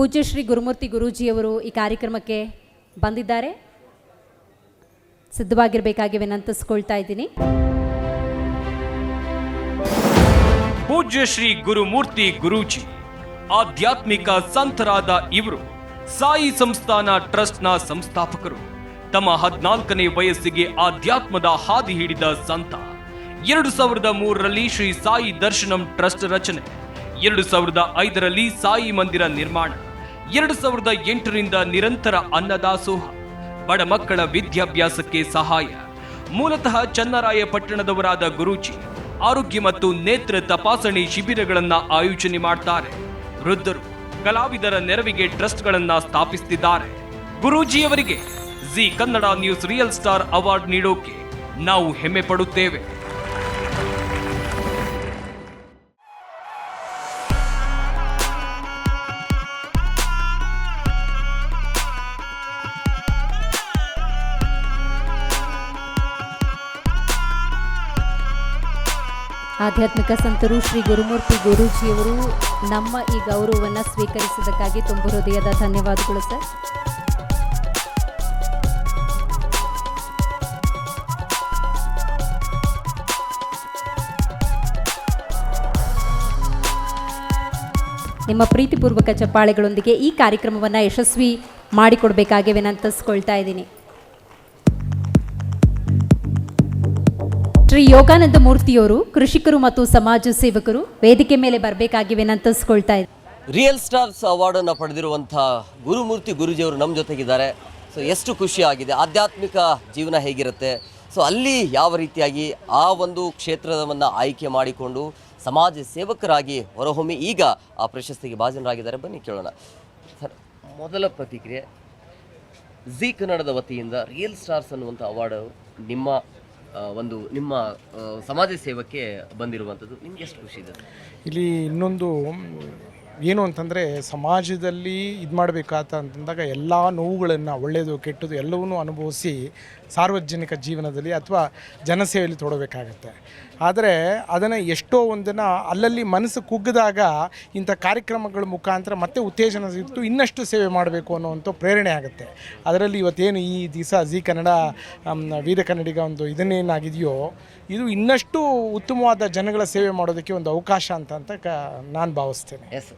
ಪೂಜ್ಯ ಶ್ರೀ ಗುರುಮೂರ್ತಿ ಗುರೂಜಿಯವರು ಈ ಕಾರ್ಯಕ್ರಮಕ್ಕೆ ಬಂದಿದ್ದಾರೆ. ಸಿದ್ಧವಾಗಿರಬೇಕಾಗಿ ವಿನಂತಿಸ್ಕೊಳ್ತಾ ಇದ್ದೀನಿ. ಪೂಜ್ಯ ಶ್ರೀ ಗುರುಮೂರ್ತಿ ಗುರೂಜಿ, ಆಧ್ಯಾತ್ಮಿಕ ಸಂತರಾದ ಇವರು, ಸಾಯಿ ಸಂಸ್ಥಾನ ಟ್ರಸ್ಟ್ನ ಸಂಸ್ಥಾಪಕರು. ತಮ್ಮ ಹದಿನಾಲ್ಕನೇ ವಯಸ್ಸಿಗೆ ಆಧ್ಯಾತ್ಮದ ಹಾದಿ ಹಿಡಿದ ಸಂತ. ಎರಡು ಸಾವಿರದ ಮೂರರಲ್ಲಿ ಶ್ರೀ ಸಾಯಿ ದರ್ಶನಂ ಟ್ರಸ್ಟ್ ರಚನೆ. ಎರಡು ಸಾವಿರದ ಐದರಲ್ಲಿ ಸಾಯಿ ಮಂದಿರ ನಿರ್ಮಾಣ. ಎರಡು ಸಾವಿರದ ಎಂಟರಿಂದ ನಿರಂತರ ಅನ್ನದಾಸೋಹ ಬಡ ಮಕ್ಕಳ ವಿದ್ಯಾಭ್ಯಾಸಕ್ಕೆ ಸಹಾಯ. ಮೂಲತಃ ಚನ್ನರಾಯಪಟ್ಟಣದವರಾದ ಗುರೂಜಿ ಆರೋಗ್ಯ ಮತ್ತು ನೇತ್ರ ತಪಾಸಣೆ ಶಿಬಿರಗಳನ್ನು ಆಯೋಜನೆ ಮಾಡ್ತಾರೆ. ವೃದ್ಧರು ಕಲಾವಿದರ ನೆರವಿಗೆ ಟ್ರಸ್ಟ್ಗಳನ್ನು ಸ್ಥಾಪಿಸುತ್ತಿದ್ದಾರೆ ಗುರೂಜಿಯವರಿಗೆ Zee Kannada news real star award ನೀಡೋಕೆ ನಾವು ಹೆಮ್ಮೆ ಪಡುತ್ತೇವೆ. ಆಧ್ಯಾತ್ಮಿಕ ಸಂತರು ಶ್ರೀ ಗುರುಮೂರ್ತಿ ಗುರೂಜಿಯವರು ನಮ್ಮ ಈ ಗೌರವವನ್ನು ಸ್ವೀಕರಿಸಿದ್ದಕ್ಕಾಗಿ ತುಂಬ ಹೃದಯದ ಧನ್ಯವಾದಗಳು, ಸರ್. ನಿಮ್ಮ ಪ್ರೀತಿಪೂರ್ವಕ ಚಪ್ಪಾಳೆಗಳೊಂದಿಗೆ ಈ ಕಾರ್ಯಕ್ರಮವನ್ನು ಯಶಸ್ವಿ ಮಾಡಿಕೊಡಬೇಕಾಗಿ ವಿನಂತಿಸ್ಕೊಳ್ತಾ ಇದ್ದೀನಿ. ಶ್ರೀ ಯೋಗಾನಂದ ಮೂರ್ತಿಯವರು, ಕೃಷಿಕರು ಮತ್ತು ಸಮಾಜ ಸೇವಕರು ವೇದಿಕೆ ಮೇಲೆ ಬರಬೇಕಾಗಿವೆ ಅಂತಸ್ಕೊಳ್ತಾ ಇದ್ದಾರೆ ರಿಯಲ್ ಸ್ಟಾರ್ಸ್ ಅವಾರ್ಡನ್ನು ಪಡೆದಿರುವಂಥ ಗುರುಮೂರ್ತಿ ಗುರುಜಿಯವರು ನಮ್ಮ ಜೊತೆಗಿದ್ದಾರೆ. ಸೊ ಎಷ್ಟು ಖುಷಿ ಆಗಿದೆ. ಆಧ್ಯಾತ್ಮಿಕ ಜೀವನ ಹೇಗಿರುತ್ತೆ? ಸೊ ಅಲ್ಲಿ ಯಾವ ರೀತಿಯಾಗಿ ಆ ಒಂದು ಕ್ಷೇತ್ರವನ್ನು ಆಯ್ಕೆ ಮಾಡಿಕೊಂಡು ಸಮಾಜ ಸೇವಕರಾಗಿ ಹೊರಹೊಮ್ಮಿ ಈಗ ಆ ಪ್ರಶಸ್ತಿಗೆ ಭಾಜನರಾಗಿದ್ದಾರೆ. ಬನ್ನಿ, ಕೇಳೋಣ. ಸರ್, ಮೊದಲ ಪ್ರತಿಕ್ರಿಯೆ. ಜಿ ಕನ್ನಡದ ವತಿಯಿಂದ ರಿಯಲ್ ಸ್ಟಾರ್ಸ್ ಅನ್ನುವಂಥ ಅವಾರ್ಡ್ ನಿಮ್ಮ ಒಂದು ನಿಮ್ಮ ಸಮಾಜ ಸೇವಕ್ಕೆ ಬಂದಿರುವಂಥದ್ದು ನಿಮ್ಗೆ ಎಷ್ಟು ಖುಷಿ ಇದೆ? ಇಲ್ಲಿ ಇನ್ನೊಂದು ಏನು ಅಂತಂದರೆ ಸಮಾಜದಲ್ಲಿ ಇದು ಮಾಡಬೇಕಾತ ಅಂತಂದಾಗ ಎಲ್ಲ ನೋವುಗಳನ್ನು ಒಳ್ಳೆಯದು ಕೆಟ್ಟದು ಎಲ್ಲವನ್ನೂ ಅನುಭವಿಸಿ ಸಾರ್ವಜನಿಕ ಜೀವನದಲ್ಲಿ ಅಥವಾ ಜನಸೇವೆಯಲ್ಲಿ ತೊಡಬೇಕಾಗತ್ತೆ. ಆದರೆ ಅದನ್ನು ಎಷ್ಟೋ ಒಂದನ್ನು ಅಲ್ಲಲ್ಲಿ ಮನಸ್ಸು ಕುಗ್ಗಿದಾಗ ಇಂಥ ಕಾರ್ಯಕ್ರಮಗಳ ಮುಖಾಂತರ ಮತ್ತೆ ಉತ್ತೇಜನ ಸಿಕ್ತು ಇನ್ನಷ್ಟು ಸೇವೆ ಮಾಡಬೇಕು ಅನ್ನೋವಂಥ ಪ್ರೇರಣೆ ಆಗುತ್ತೆ. ಅದರಲ್ಲಿ ಇವತ್ತೇನು ಈ ದಿವಸ ಜಿ ಕನ್ನಡ ವೀರ ಕನ್ನಡಿಗ ಒಂದು ಇದನ್ನೇನಾಗಿದೆಯೋ, ಇದು ಇನ್ನಷ್ಟು ಉತ್ತಮವಾದ ಜನಗಳ ಸೇವೆ ಮಾಡೋದಕ್ಕೆ ಒಂದು ಅವಕಾಶ ಅಂತ ಅಂತ ಕ ನಾನು ಭಾವಿಸ್ತೇನೆ. ಎಸ್